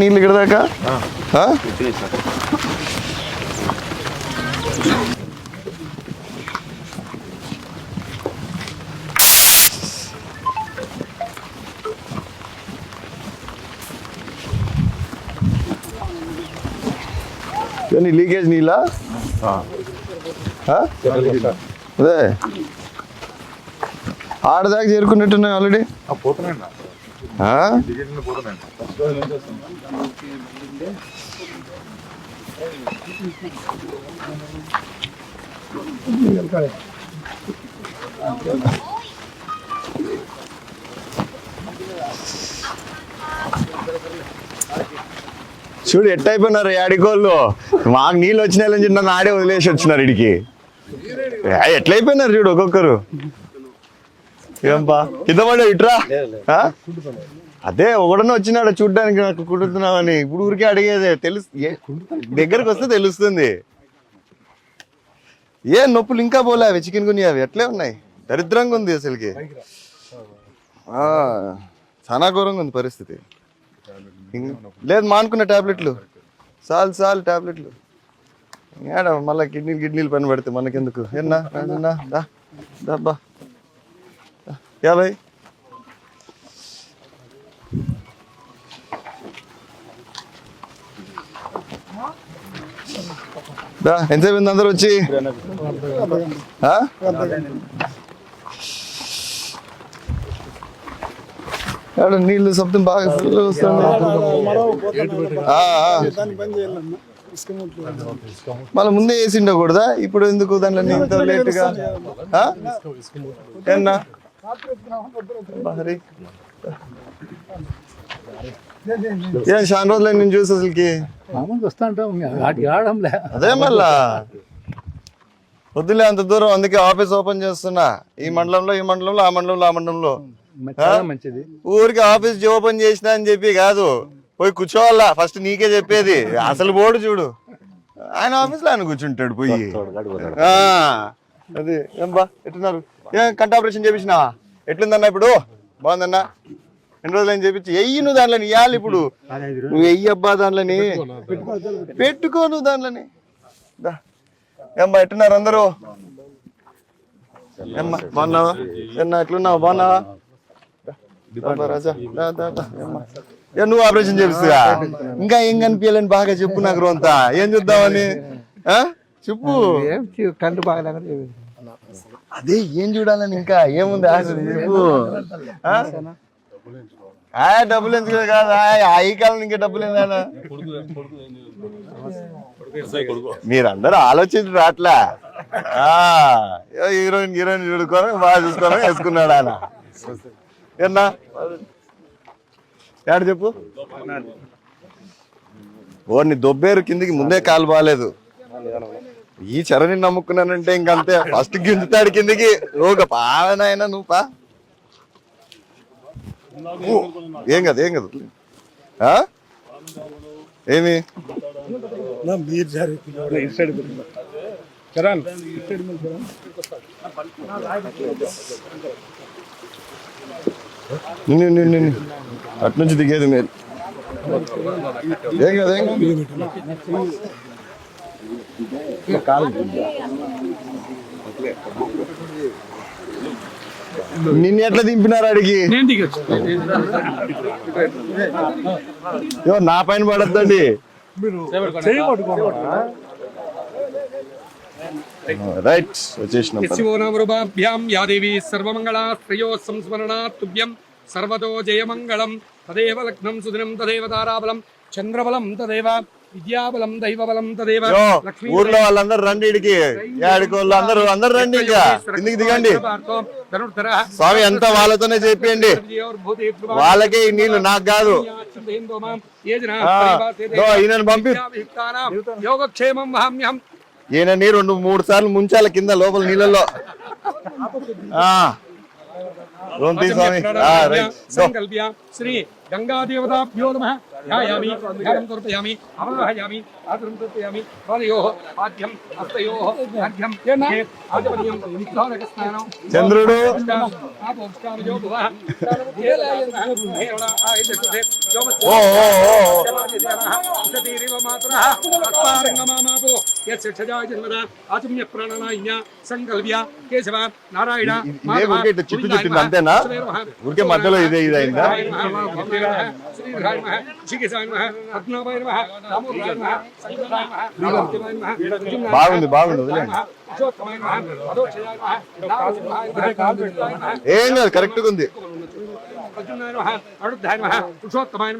నీళ్ళు ఇక్కడ దాకా? లీకేజ్ నీళ్ళా? అదే. ఆడదాకా చేరుకున్నట్టున్నాయి ఆల్రెడీ పోతున్నాయండి చూడు ఎట్టయిపోయినారు యాడికోళ్ళు మాకు నీళ్ళు వచ్చినాయని చెప్పి నన్ను ఆడే వదిలేసి వచ్చినారు ఇడికి. ఎట్లయిపోయినారు చూడు ఒక్కొక్కరు. ఏంపా కింద పడే ఇట్రా? అదే ఒకడనే వచ్చినాడు చూడ్డానికి నాకు కుడుతున్నావని ఇప్పుడు ఊరికే అడిగేదే తెలుసు దగ్గరకు వస్తే తెలుస్తుంది. ఏ నొప్పులు ఇంకా పోలే అవి చికెన్ గుని అవి ఎట్లే ఉన్నాయి? దరిద్రంగా ఉంది అసలుకి. ఆ, చాలా ఘోరంగా ఉంది పరిస్థితి. లేదు మానుకున్న టాబ్లెట్లు. చాలు చాలు టాబ్లెట్లు. ఏడ మళ్ళీ కిడ్నీలు కిడ్నీలు పని పడితే మనకెందుకు? ఏనా దా దబ్బా యాభై దా ఎంతసేపు ఉంది అందరు వచ్చి? నీళ్ళు శబ్దం బాగా ఫుల్ వస్తుంది మళ్ళీ ముందే వేసి ఉండకూడదా ఇప్పుడు ఎందుకు దాంట్లో ఇంత లేట్గా? ఆ? ఏం చాలా రోజులు నేను చూసి అసలుకి? మామూలుగా వస్తా ఉంటాం వాటికి ఆడంలే అదే మళ్ళా. వద్దులే అంత దూరం అందుకే ఆఫీస్ ఓపెన్ చేస్తున్నా. ఈ మండలంలో ఈ మండలంలో ఆ మండలంలో ఆ మండలంలో. మంచిది. ఊరికి ఆఫీస్ ఓపెన్ చేసినా అని చెప్పి కాదు. పోయి కూర్చోవాలా. ఫస్ట్ నీకే చెప్పేది. అసలు బోర్డు చూడు. ఆయన ఆఫీస్లో ఆయన కూర్చుంటాడు పోయి. ఆ, అది ఏం బా ఎట్టున్నారు? ఏం కంట ఆపరేషన్ చేపించినావా ఎట్లుందన్నా ఇప్పుడు? బాగుందన్నా? ఎన్ని రోజులు అని చెప్పించి ఎయ్యి నువ్వు దాంట్లోని ఇవ్వాలి ఇప్పుడు. నువ్వు ఎయ్యి అబ్బా దాంట్లోని. పెట్టుకో నువ్వు దాంట్లోని ఏంబా ఏమ్మా ఎట్టున్నారు అందరూ? ఏమ్మా బాగున్నావా? ఏన్నా ఎట్లున్నావు? బాగున్నావా? రాజా. ఏ నువ్వు ఆపరేషన్ చేపిస్తుగా? ఇంకా ఏం కనిపించాలని బాగా చెప్పు నాకు అంతా. ఏం చూద్దామని? ఆ? చెప్పు. కంటి బాగా అదే ఏం చూడాలని ఇంకా ఏముంది ఆశ? చెప్పు. ఆ? డబ్బులు ఎందుకు కాదు. ఆ, ఈ కాలం ఇంకా డబ్బులు ఏందన్నా మీరందరూ ఆలోచించి రాట్లా. హీరోయిన్ హీరోయిన్ చూడుకొని బాగా చూసుకొని వేసుకున్నాడు ఆయన. ఏనా ఏడు చెప్పు? ఓర్ని దొబ్బేరు కిందికి ముందే కాలు బాగాలేదు. ఈ చరణి నమ్ముకున్నానంటే ఇంకంతే. ఫస్ట్ గింజుతాడు కిందికి. ఒక పావనైనా నువ్వు పా. ఏం కదా ఏం కదా. ఆ? ఏమి? నిన్ను నిన్ను నిన్ను అటు నుంచి దిగేది మీరు ఏం కదా ఏం కాదు. నిన్ను ఎట్లా దింపినారు అడిగి నేను దిగచ్చు. యో నా పైన పడద్దండి. రైట్ వచ్చేసినాం పద. శివోనవృభాభ్యాం యా దేవీ సర్వమంగళా శ్రేయో సంస్మరణా తుభ్యం సర్వతో జయమంగళం తదేవ లగ్నం సుదినం తదేవ తారాబలం చంద్రబలం తదేవ విద్యాబలం దైవబలం తదేవ ఊర్లో వాళ్ళందరూ రండి ఇడికి. వాళ్ళు అందరూ అందరు రండి ఇంకా. కిందికి దిగండి. స్వామి అంతా వాళ్ళతోనే చెప్పండి వాళ్ళకే ఈ నీళ్ళు నాకు కాదు. ఈయనను పంపి. యోగక్షేమం ఈయన నీరు రెండు మూడు సార్లు ముంచాల కింద లోపల నీళ్ళలో స్వామి. శ్రీ గంగాదేవతాభ్యో నమ. ध्यायामि ध्यानं समर्पयामि अवगाहयामि आदरं समर्पयामि पादयोः पाद्यं हस्तयोः अर्घ्यं आचमनीयं विग्रहस्नानं చంద్రుడు ఆపోష్టామయో భువః ఓ ఓ ఓ ఆచమ్య ప్రాణనాయ సంకల్ప్య కేశవ నారాయణ ఇ- ఇదే ఊరికే ఇట్లా చుట్టూ చుట్టింది అంతేనా ఊరికే మధ్యలో ఇదే ఇదే అయిందా బాగుంది బాగుంది వదిలేండి ఏం కాదు కరెక్ట్గా ఉంది. ప్రజున్నాయ నమ అరుద్ధాయ నమ పురుషోత్తమాయ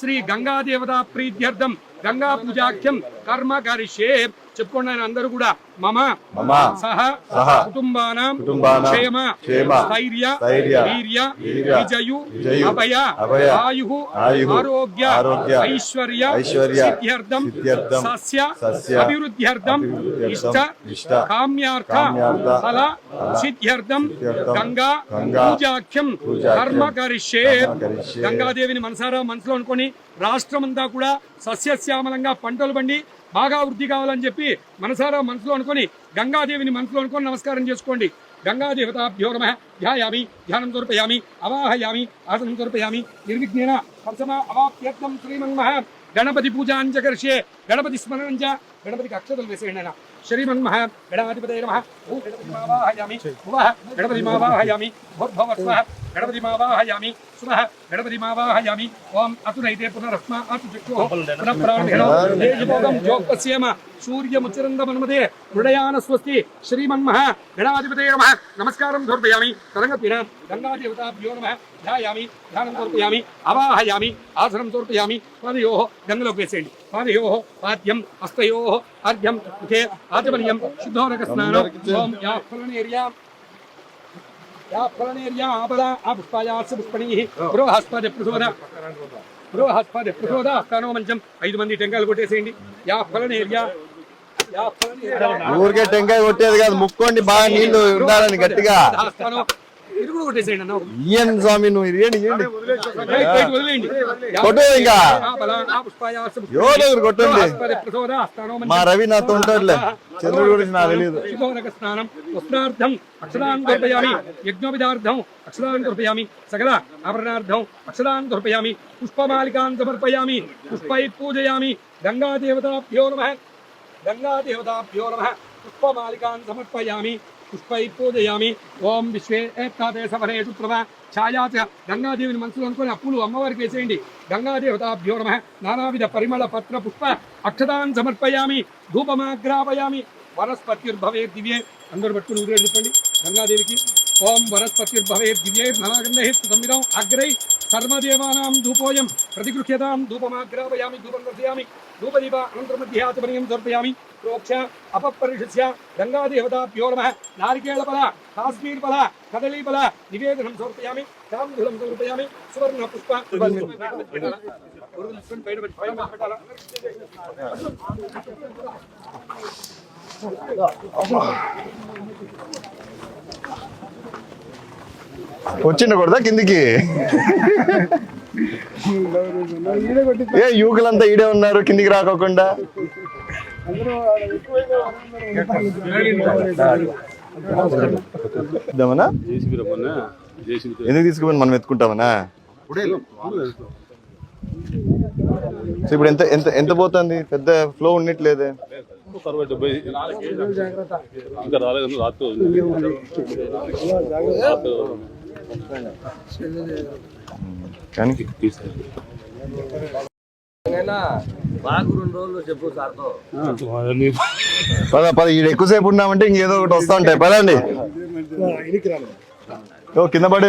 శ్రీ గంగాదేవతా ప్రీత్యర్థం గంగా పూజాఖ్యం కర్మ కరిష్యే చెప్పుకోండి ఆయన అందరూ కూడా మమ మమ సహ కుటుంబానాం క్షేమ స్థైర్య వీర్య విజయు అభయ ఆయు ఆరోగ్య ఐశ్వర్య సిద్ధ్యర్థం సస్య అభివృద్ధ్యర్థం ఇష్ట కామ్యార్థ ఫల సిద్ధ్యర్థం గంగా పూజాఖ్యం కర్మ కరిష్యే. గంగాదేవిని మనసారా మనసులో అనుకొని రాష్ట్రమంతా కూడా సస్యశ్యామలంగా పంటలు పండి బాగా వృద్ధి కావాలని చెప్పి మనసారా మనసులో అనుకొని గంగాదేవిని మనసులో అనుకొని నమస్కారం చేసుకోండి. గంగాదేవతాభ్యో నమ. ధ్యాయామి ధ్యానం సమర్పయామి అవాహయామి ఆసనం సమర్పయామి నిర్విఘ్నేన స్పర్శన అవాప్యర్థం శ్రీమన్మః గణపతి పూజాంచ కరిష్యే. గణపతి స్మరణంచ గణపతికి అక్షతలు వేసేయండి ఆయన శ్రీమన్మః గణాధిపతయ నమః. భూ గణపతిమావాహయామి భువః గణపతిమావాహయామి భోర్భవస్వః గణపతిమావాహయామి సురః గణపతిమావాహయామి ఓం అతునైతే పునరస్మ అతు చక్షుః పునః ప్రాణేణ తేజభోగం జ్యోపస్యేమ సూర్యముచ్చరందమన్మదే మృడయాన స్వస్తి శ్రీమన్మః గణాధిపతయ నమః నమస్కారం సమర్పయామి తరంగపిన గంగాదేవతాభ్యో నమః ధ్యాయామి ధ్యానం సమర్పయామి అవాహయామి ఆసనం సమర్పయామి పాదయోః గంగలోకి వేసేయండి పాదయోః పాద్యం హస్తయోః అర్ఘ్యం ముఖే ఆచమనీయం శుద్ధోరక స్నానం ఓం యా ఫలనేర్యాం ఐదు మంది టెంకాయలు కొట్టేసేయండి. యా ఫలనేర్యా ఊరికే టెంకాయ కొట్టేది కాదు ముక్కోండి బాగా నీళ్ళు ఉండాలని గట్టిగా. ఇది కూడా కొట్టేసేయండి అన్న. ఇయ్యండి స్వామి నువ్వు ఇది? ఏంటి ఇయ్యండి రైట్, రైట్, వదిలేయండి. యా కొట్టు ఇంకా. ఆ బల, ఆ పుష్పాయాస. పుష్పణి ఎవరో ఒకరు కొట్టండి మా రవి నాతో ఉంటాడులే. చంద్రుడు గురించి నాకు తెలియదు శుభోదక స్నానం వస్త్రార్థం అక్షరాన్ దర్పయామి యజ్ఞోపిదార్థం అక్షరాన్ దర్పయామి సకల ఆభరణార్థం అక్షరాన్ దర్పయామి పుష్పమాలికాన్ సమర్పయామి పుష్పై పూజయామి గంగాదేవతాభ్యో నమ గంగాదేవతాభ్యో నమ పుష్పమాలికాన్ సమర్పయామి పుష్పై పూజయామి ఓం విశ్వే ఏత్తాదే సమరేషు ప్రభ ఛాయాచ గంగాదేవిని మనసులో అనుకుని అప్పులు అమ్మవారికి వేసేయండి. గంగాదేవతాభ్యో నమ. నానావిధ పరిమళ పత్ర పుష్ప అక్షతాన్ సమర్పయామి. ధూపమాగ్రాపయామి. వనస్పతిర్భవే దివ్యే. అందరు పట్టుకుని ఊరేడు చెప్పండి గంగాదేవికి ఓం వనస్పతిర్భవే దివ్యే. నవాగ్రహే సంవిధం. అగ్రై सर्वदेवानां धूपोऽयं प्रतिगृह्यतां धूपमाग्रापयामि धूपं दर्शयामि धूपदीप अनन्तरं मध्यातपर्यं समर्पयामि प्रोक्ष अपपरिषस्य गङ्गादेवताभ्यो नमः नारिकेलफल काश्मीरफल कदलीफल निवेदनं समर्पयामि ताम्बूलं समर्पयामि सुवर्णपुष्प సువర్ణ వచ్చిండ కొడదా కిందికి? ఏ యువకులంతా ఈడే ఉన్నారు కిందికి రాకోకుండా. ఎందుకు తీసుకుపోయి మనం ఎత్తుకుంటామనా? సో ఇప్పుడు ఎంత ఎంత ఎంత పోతుంది? పెద్ద ఫ్లో ఉండట్లేదే అరవై డెబ్బై ఇంకా రాలేదు రాత్రి కానీ పద పద ఈడ ఎక్కువసేపు ఉన్నామంటే ఇంకేదో ఒకటి వస్తా ఉంటాయి. పదండి. ఓ కింద పడే.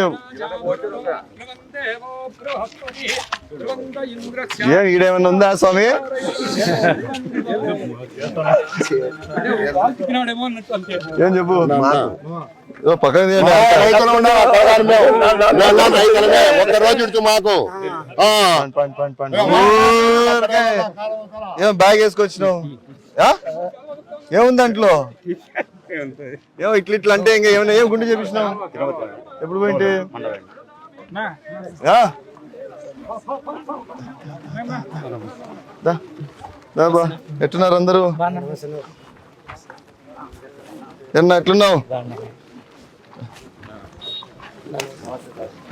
ఏ ఈడేమన్నా ఉందా స్వామి ఏం చెప్పు పక్కన మాకు. ఏం బ్యాగ్ వేసుకొచ్చినావు? ఏముంది దాంట్లో ఏమో ఇట్లా ఇట్లా అంటే ఇంకా ఏమైనా ఏం గుండె చేపించినావు ఎప్పుడు పోయింటే ఆ? దా. దా బా ఎట్టున్నారు అందరూ? ఎన్న ఎట్లున్నావు?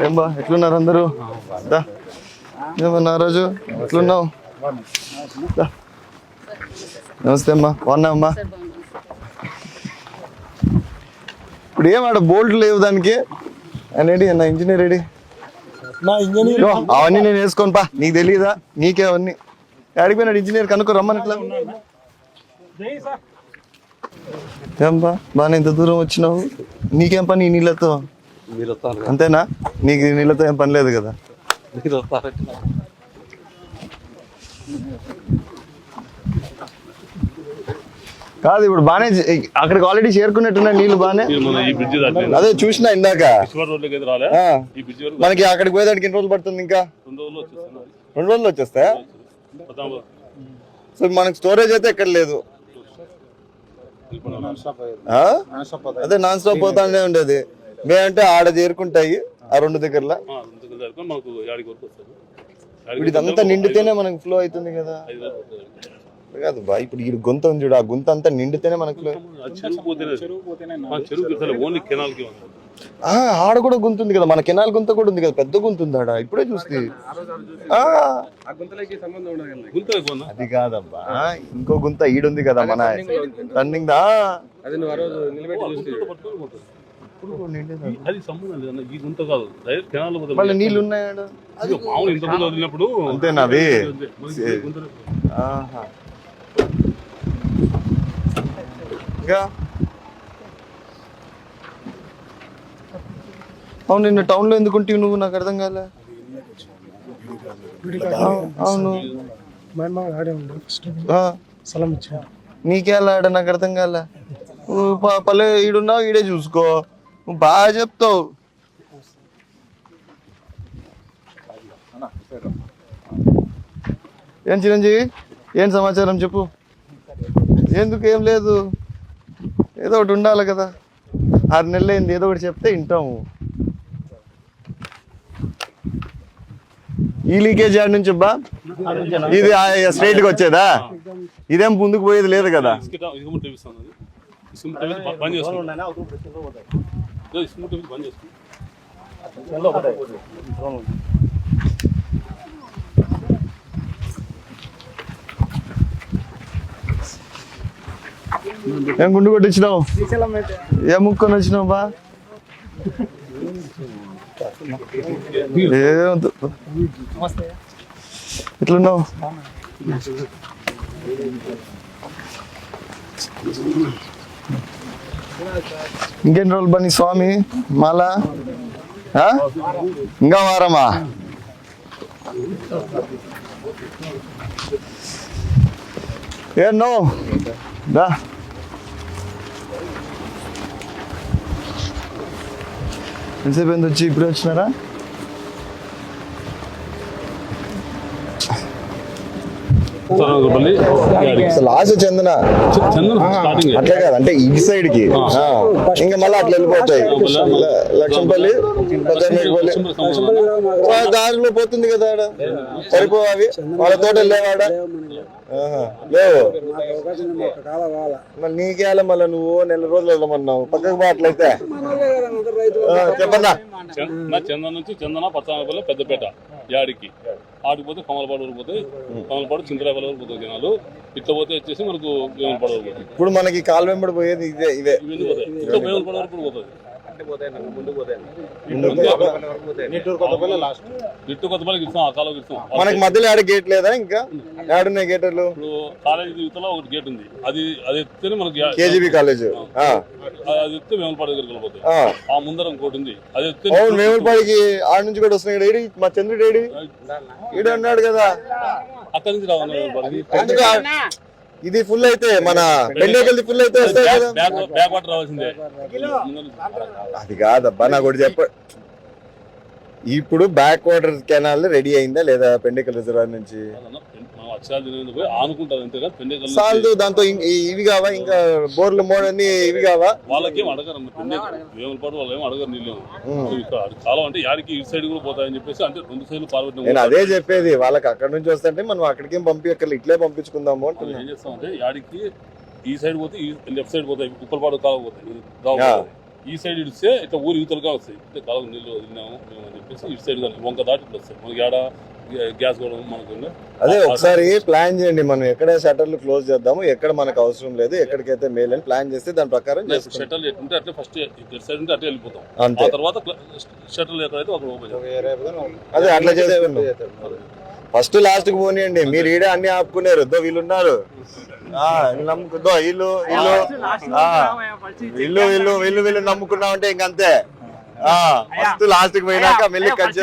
ఏం బా ఎట్లున్నారు అందరూ? దా ఏమన్నా రాజు ఎట్లున్నావు? నమస్తే అమ్మా బాగున్నా అమ్మా? ఇప్పుడు ఏం ఆడ బోల్ట్ లేవు దానికి? అనేది ఏంటి నా ఇంజనీర్ రెడీ అవన్నీ నేను వేసుకోను పా. నీకు తెలియదా నీకే అవన్నీ. ఆడికి పోయినాడు ఇంజనీర్? కనుక్కో రమ్మని ఇట్లా. ఏం బా బాగా ఇంత దూరం వచ్చినావు? నీకేం పని ఈ నీళ్ళతో? అంతేనా? నీకు ఈ నీళ్ళతో ఏం పని లేదు కదా మీరు వస్తారు కాదు ఇప్పుడు బానే అక్కడికి ఆల్రెడీ చేరుకున్నట్టున్నాయి నీళ్ళు బానే. అదే చూసినా ఇందాక. మనకి అక్కడికి పోయేదానికి ఎన్ని రోజులు పడుతుంది ఇంకా? రెండు రోజులు వచ్చేస్తాయా పద్నాలుగు సో మనకి స్టోరేజ్ అయితే ఎక్కడ లేదు? అదే నాన్ స్టాప్ పోతానే ఉండేది. మేమంటే ఆడ చేరుకుంటాయి ఆ రెండు దగ్గరలో. ఇదంతా నిండితేనే మనకి ఫ్లో అవుతుంది కదా. కాదు బా ఇప్పుడు ఈ గుంత ఉంది చూడు ఆ గుంత అంతా నిండితేనే మనకి ఆడ కూడా గుంత ఉంది కదా మన కెనాల్ గుంత కూడా ఉంది కదా పెద్ద గుంత ఉంది ఆడ ఇప్పుడే చూస్తే? అది కాదబ్బా ఇంకో గుంత ఈడుంది కదా మన రన్నింగ్ దా పట్టుకొని పోతుంది. ఈ- అది సంబంధం లేదన్న ఈ గుంత కాదు డైరెక్ట్ కెనాల్ పోతుంది మళ్ళీ నీళ్ళు ఉన్నాయాడ ఇదిగో మామూలు ఇంత ముందు వదిలినప్పుడు అంతేనా అది మనకి ఈ గుంతలో- ఆహా. ఇంకా? అవును నిన్న టౌన్లో ఎందుకు ఉంటివి నువ్వు? నాకు అర్థం కాలే. అవును. నీకే అలా ఆడ? నాకు అర్థం కాలే. నువ్వు పల్లె ఈడున్నావు ఈడే చూసుకో. నువ్వు బాగా చెప్తావు. ఏం చిరంజీవి? ఏం సమాచారం చెప్పు. ఎందుకు? ఏం లేదు. ఏదో ఒకటి ఉండాలి కదా. ఆరు నెలలు అయింది ఏదో ఒకటి చెప్తే వింటాము. ఈ లీకేజ్ ఆడి నుంచి బా ఇది స్ట్రైట్గా వచ్చేదా? ఇదేం ముందుకు పోయేది లేదు కదా ఇసుక ముట్ట వేపిస్తాను అది. ఇసుక ముట్ట వేసి బ- బంద్ చేస్తుంది ఇదో ఇసుక ముట్ట వేసి బంద్ చేస్తుంది ఏం గుండు కొట్టించినావు ఏ ముక్కొని వచ్చినావు బా ఏమొద్దు. ఎట్లున్నావు ఇంకేం రోజులు బని స్వామి మాలా ఆ? ఇంకా వారమా ఏ నో దా ఎంతసేపు అయింది వచ్చి ఇప్పుడు వచ్చినారా ఆశ చెందన. చందన స్టార్టింగ్ అట్లే కాదు అంటే ఇటు సైడ్కి. ఇంకా మళ్ళీ అట్లా వెళ్ళిపోతాయి. లక్ష్మపల్లి దారిలో పోతుంది కదా ఆడ. సరిపో అవి. వాళ్ళ తోట వెళ్ళేవాడ. లేవు. నీకేళ మళ్ళీ నువ్వు నెల రోజులు వెళ్ళమన్నావు? పక్కకు పో అట్లయితే ఆ, చెప్పన్నా. చం- నా చందన నుంచి చందన పచ్చానపల్లి పెద్దపేట యాడికి. ఆడికి పోతే కమలపాడు వరకు పోతే కమలపాడు చింతరాపల్లి వరకు పోతాయి జనాలు. ఇట్లా పోతే వచ్చేసి మనకు వేములపాడు వరకు ఇప్పుడు మనకి కాలు వెంబడి పోయేది ఇదే పోతాయి. ఇట్లా వేములపాడు వరకు పోతుంది ఇట్టు కొత్తపల్లికి ఇస్తాం ఆ ఇస్తాం. మనకి మధ్యలో ఆడ గేట్ లేదా ఇంకా? గేటర్లు? ఇప్పుడు కాలేజీ ఒకటి గేట్ ఉంది. అది అది మనకి కేజీబీ కాలేజ్. ఆ, అది ఎత్తే వేములపాడు దగ్గరికి వెళ్ళిపోతాయి ఆ. ఆ ముందర ఇంకోటి ఉంది. అది ఎత్తే అవును ఆడ నుంచి కూడా వస్తున్నాయి. ఏడి మా చంద్రుడు ఏడి ఈడు. అన్నాడు కదా. అక్కడి నుంచి రావాలి ఇది ఫుల్ అయితే మన పెండేకల్ది ఫుల్ అయితే వస్తాయి కదా. బ్యాక్ బ్యాక్ వాటర్ రావాల్సిందే. ముందర నుంచి. అది కాదబ్బా నాకు ఒకటి చెప్ప. ఇప్పుడు బ్యాక్ వాటర్ కెనాల్ రెడీ అయిందా లేదా పెండికల్ రిజర్వాయర్ నుంచి? సాల్దు దాంతో ఇవి కావా? ఇంకా బోర్లు మోడని ఇవి కావా? వాళ్ళకేం అంటే అంటే నేను అదే చెప్పేది వాళ్ళకి అక్కడ నుంచి వస్తుంటే మనం అక్కడికి పంపించక్కర్లేదు ఇట్లే పంపించుకుందాము అంటున్నా. ఏం చేస్తామంటే యాడికి ఈ సైడ్ పోతే ఈ లెఫ్ట్ సైడ్ పోతాయి ఉప్పలపాడు కాలం. పోతాయి. ఈ సైడ్ ఇడిస్తే ఇట్లా ఊరు యువతలుగా వస్తాయి. అంటే కాలం నీళ్ళు వదిలినాము మేము అని చెప్పేసి ఇటు సైడ్ వంక దాటి ఇట్లా వస్తాయి. మనకి ఆడ గ్యాస్ కూడా మనకు. అదే ఒకసారి ప్లాన్ చేయండి మనం ఎక్కడ షటర్లు క్లోజ్ చేద్దాము ఎక్కడ మనకు అవసరం లేదు ఎక్కడికైతే మేల్ అని ప్లాన్ చేస్తే దాని ప్రకారం షట్టల్ ఎట్టుంటే అట్లే ఫస్ట్ ఇటు సైడ్ ఉంటే అట్లే వెళ్ళిపోతాం. ఆ తర్వాత షట్టల్ ఎక్కడైతే అక్కడ ఓపెన్ అదే అట్లా చేసుకుందాం. ఫస్ట్ లాస్ట్కి పోనీయండి. మీరు ఈడే అన్ని ఆపుకున్నారు దో వీళ్ళు ఉన్నారు ఆ, వీళ్ళు నమ్ముకుందో వీళ్ళు వీళ్ళు ఆ, వీళ్ళు వీళ్ళు వీళ్ళు వీళ్ళు నమ్ముకున్నామంటే ఇంకంతే. ఆ ఫస్ట్ లాస్ట్కి పోయినాక మెల్లి కట్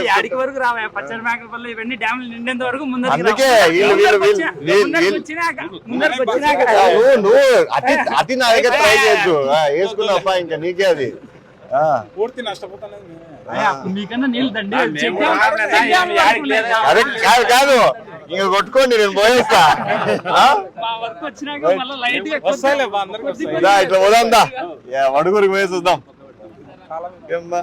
అందుకే? వీళ్ళు వీళ్ళు వీళ్ళు నువ్వు అతి అతి నా దగ్గర ట్రై చేయొచ్చు వేసుకున్నావా ఇంకా నీకే అది. ఆ, అయ్యా, మీకన్నా. అదే కాదు కాదు. ఇంకా కొట్టుకోండి నేను పోయేస్తా. ఆ? మా వరకు వచ్చినాక మళ్ళీ లైట్గా కొద్ది- కొద్ది దా, ఇట్లా పోదాం దా ఏ, వడుగురికి పోయి చూద్దాం. ఏమ్మా?